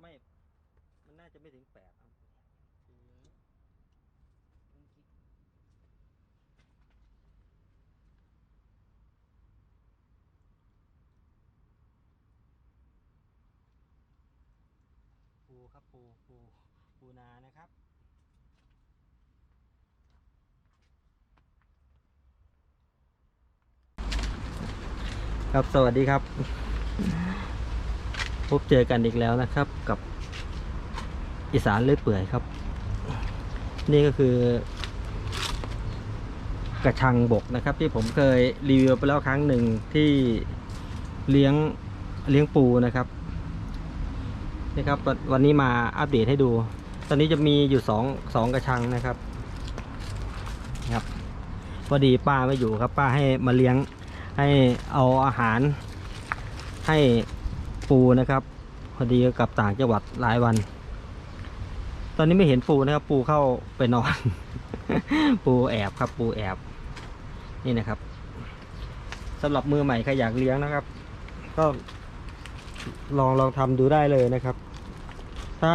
ไม่ มันน่าจะไม่ถึงแปดครับปูครับปูปูปูนานะครับ ครับสวัสดีครับ พบเจอกันอีกแล้วนะครับกับอีสานเลื่อยเปื่อยครับ นี่ก็คือกระชังบกนะครับ ที่ผมเคยรีวิวไปแล้วครั้งหนึ่งที่เลี้ยงเลี้ยงปูนะครับนี่ครับวันวันนี้มาอัปเดตให้ดู ตอนนี้จะมีอยู่สองสองกระชังนะครับครับพอดีป้าไม่อยู่ครับ ป้าให้มาเลี้ยงให้เอาอาหารให้ ปูนะครับ พอดีกับต่างจังหวัดหลายวัน ตอนนี้ไม่เห็นปูนะครับ ปูเข้าไปนอน ปูแอบครับ ปูแอบ นี่นะครับสำหรับมือใหม่ใครอยากเลี้ยงนะครับ ก็ลองลองทำดูได้เลยนะครับ ถ้า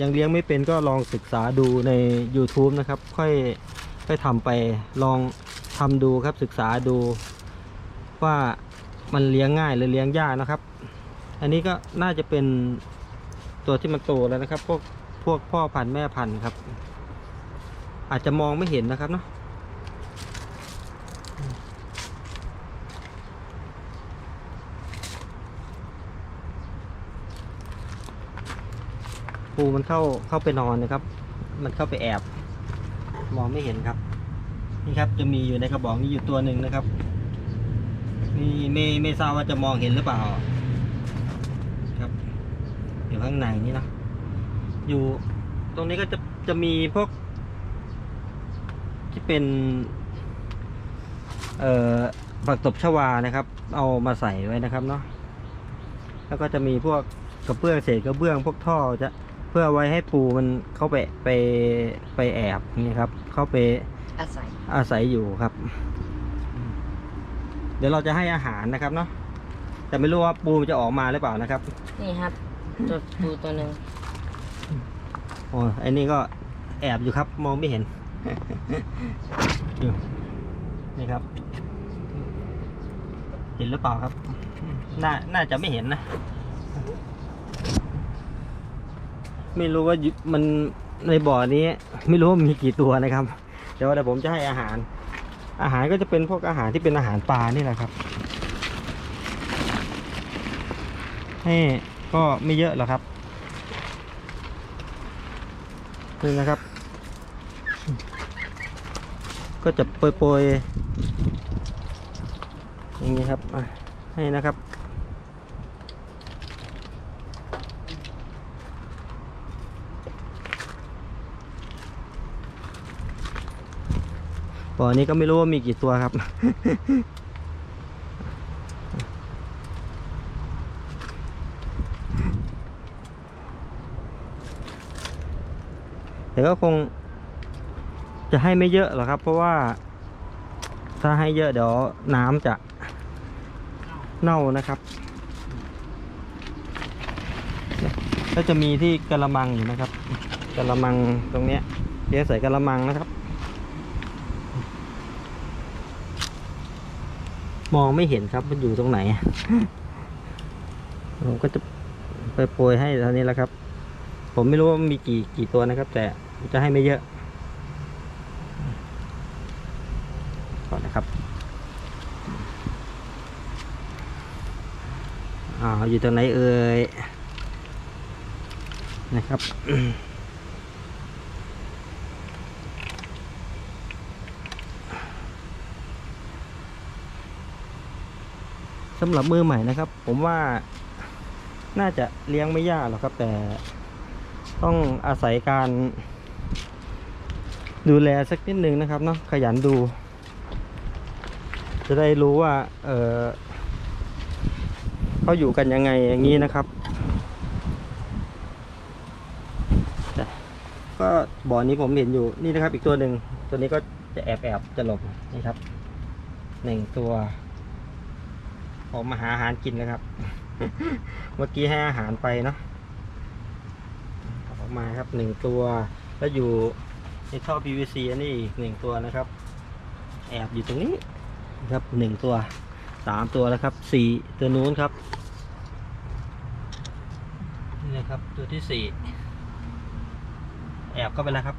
ยังเลี้ยงไม่เป็นก็ลองศึกษาดูใน YouTube นะครับ ค่อยค่อยทำไปลองทำดูครับศึกษาดูว่ามันเลี้ยงง่ายหรือเลี้ยงยากนะครับ อันนี้ก็น่าจะเป็นตัวที่มันโตแล้วนะครับ พวกพวกพ่อพันธุ์แม่พันธุ์ครับ อาจจะมองไม่เห็นนะครับเนาะปูมันเข้าเข้าไปนอนนะครับ มันเข้าไปแอบ มองไม่เห็นครับ นี่ครับจะมีอยู่ในกระบอกนี้อยู่ตัวหนึ่งนะครับ นี่ไม่ไม่ทราบว่าจะมองเห็นหรือเปล่า อยู่ข้างในนี่นะอยู่ตรงนี้ก็จะจะมีพวก ที่เป็น เอ่อผักตบชวานะครับ เอามาใส่ไว้นะครับเนาะแล้วก็จะมีพวกกระเบื้องเศษกระเบื้องพวกท่อจะเพื่อไว้ให้ปูมันเข้าไปไปไปแอบนี่ครับ เข้าไปอาศัยอาศัยอยู่ครับ เดี๋ยวเราจะให้อาหารนะครับเนาะแต่ไม่รู้ว่าปูมันจะออกมาหรือเปล่านะครับ นี่ครับ ตัวปูตัวหนึ่งโอ้ไอ้นี่ก็แอบอยู่ครับ มองไม่เห็นอยู่นี่ครับ เห็นหรือเปล่าครับ น่า น่าจะไม่เห็นนะ ไม่รู้ว่ามันในบ่อนี้ ไม่รู้ว่ามีกี่ตัวนะครับ เดี๋ยวเดี๋ยวผมจะให้อาหาร อาหารก็จะเป็นพวกอาหารที่เป็นอาหารปลานี่แหละครับ ให้ ก็ไม่เยอะหรอกครับนี่นะครับ ก็จะโปรยๆอย่างนี้ครับให้นะครับบ่อนี้ก็ไม่รู้ว่ามีกี่ตัวครับ แต่ก็คง จะให้ไม่เยอะหรอกครับ เพราะว่า ถ้าให้เยอะเดี๋ยวน้ำจะเน่านะครับก็จะมีที่กระมังอยู่นะครับกระมังตรงเนี้ยเลี้ยใส่กระมังนะครับ มองไม่เห็นครับมันอยู่ตรงไหนผมก็จะไปโปรยให้เท่านี้แหละครับ ผมไม่รู้ว่ามีกี่กี่ตัวนะครับ แต่ จะให้ไม่เยอะก่อนนะครับอ่าอยู่ตรงไหนเอ่ยนะครับสำหรับมือใหม่นะครับ ผมว่าน่าจะเลี้ยงไม่ยากหรอกครับ แต่ต้องอาศัยการ ดูแลสักนิดนึงนะครับเนาะขยันดู จะได้รู้ว่า เออเขาอยู่กันยังไงอย่างนี้นะครับก็บ่อนี้ผมเห็นอยู่นี่นะครับ อีกตัวหนึ่งตัวนี้ก็จะแอบแอบจะหลบนี่ครับหนึ่งตัวออกมาหาอาหารกินนะครับ เมื่อกี้ให้อาหารไปเนาะออกมาครับหนึ่งตัวแล้วอยู่ นท่อ PVC อันนี้อีกหนึ่งตัวนะครับ แอบอยู่ตรงนี้นะครับหนึ่งตัวสามตัวแล้วครับสี่ตัวนู้นครับนี่นะครับตัวที่สี่แอบเข้าไปแล้วครับ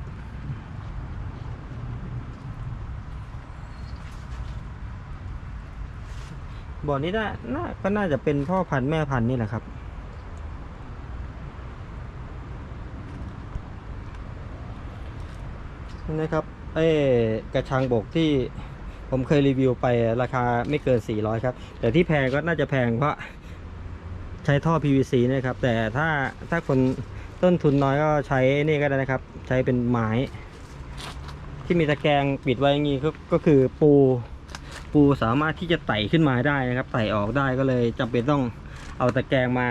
บ่อนี้น่าน่าก็น่าจะเป็นพ่อพันธุ์แม่พันธุ์นี่แหละครับ นะครับเอ้กระชังบกที่ผมเคยรีวิวไปราคาไม่เกิน 400 ครับ แต่ที่แพงก็น่าจะแพงเพราะใช้ท่อ PVC นะครับ แต่ถ้าถ้าคนต้นทุนน้อยก็ใช้นี่ก็ได้นะครับ ใช้เป็นไม้ ที่มีตะแกรงปิดไว้อย่างนี้ก็ก็คือปู ปูสามารถที่จะไต่ขึ้นมาได้นะครับ ไต่ออกได้ก็เลยจำเป็นต้องเอาตะแกรงมา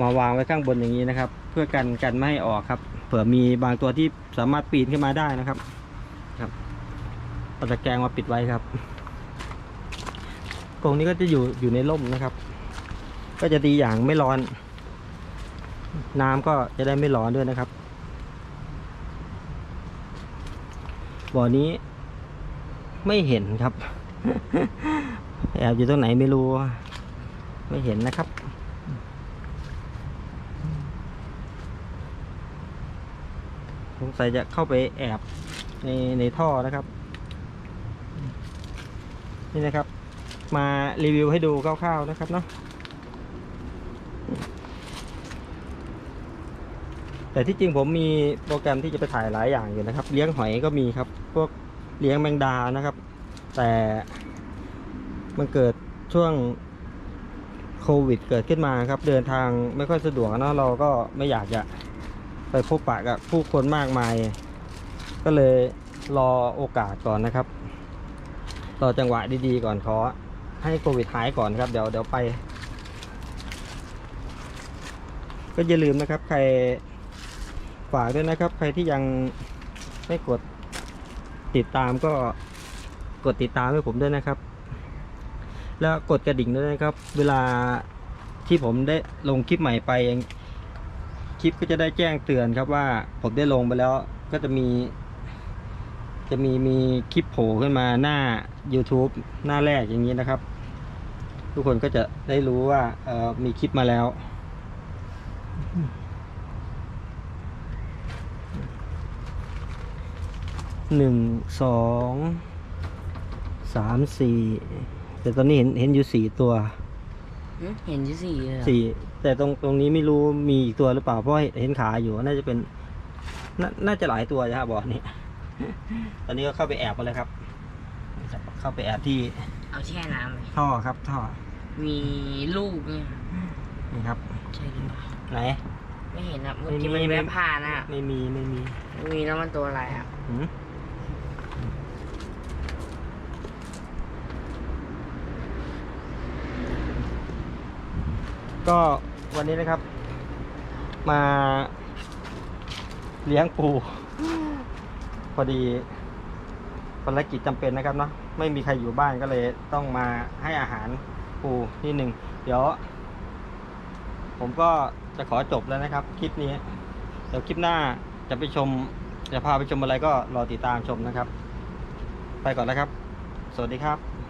มาวางไว้ข้างบนอย่างนี้นะครับ เพื่อกันกันไม่ให้ออกครับ เผื่อมีบางตัวที่สามารถปีนขึ้นมาได้นะครับ ครับเอาตะแกรงมาปิดไว้ครับกรงนี้ก็จะอยู่อยู่ในร่มนะครับ ก็จะดีอย่างไม่ร้อน น้ำก็จะได้ไม่ร้อนด้วยนะครับบ่อนี้ไม่เห็นครับ แอบอยู่ตรงไหนไม่รู้ ไม่เห็นนะครับ สงสัยจะเข้าไปแอบในในท่อนะครับ นี่นะครับ มารีวิวให้ดูคร่าวๆนะครับเนาะแต่ที่จริงผมมีโปรแกรมที่จะไปถ่ายหลายอย่างอยู่นะครับ เลี้ยงหอยก็มีครับ พวกเลี้ยงแมงดานะครับ แต่มันเกิดช่วงโควิดเกิดขึ้นมาครับ เดินทางไม่ค่อยสะดวกนะเราก็ไม่อยากจะ ไปพบปะกับผู้คนมากมาย ก็เลยรอโอกาสก่อนนะครับ รอจังหวะดีๆก่อนขอให้โควิดหายก่อนครับ เดี๋ยวเดี๋ยวไป ก็อย่าลืมนะครับ ใครฝากด้วยนะครับ ใครที่ยังไม่กดติดตามก็กดติดตามให้ผมด้วยนะครับ แล้วกดกระดิ่งด้วยนะครับ เวลาที่ผมได้ลงคลิปใหม่ไป คลิปก็จะได้แจ้งเตือนครับว่าผมได้ลงไปแล้วก็จะมี จะมีมีคลิปโผล่ขึ้นมาหน้า YouTube หน้าแรกอย่างนี้นะครับ ทุกคนก็จะได้รู้ว่าเออมีคลิปมาแล้วหนึ่งสองสามสี่แต่ตอนนี้เห็นเห็นอยู่สี่ตัว เห็นอยู่สี่เลยเหรอสี่แต่ตรงตรงนี้ไม่รู้มีอีกตัวหรือเปล่าเพราะเห็นขาอยู่น่าจะเป็นนาน่าจะหลายตัวนะครับบ่อนี้ ตอนนี้ก็เข้าไปแอบกันเลยครับ เข้าไปแอบที่เอาแช่น้ำเลยท่อครับท่อมีลูกเนี่ยนี่ครับ ใช่หรือเปล่าไหน ไม่เห็นอะเมื่อไม่กี้มีมันไม่แวบผ่านอะไม่มีไม่มีไม่มีแล้วมันตัวอะไรอะหืม ก็วันนี้นะครับ มาเลี้ยงปู พอดีภารกิจจำเป็นนะครับเนาะไม่มีใครอยู่บ้านก็เลยต้องมาให้อาหารปูนิดหนึ่งเดี๋ยว ผมก็จะขอจบแล้วนะครับ คลิปนี้ เดี๋ยวคลิปหน้าจะไปชม จะพาไปชมอะไรก็รอติดตามชมนะครับ ไปก่อนนะครับ สวัสดีครับ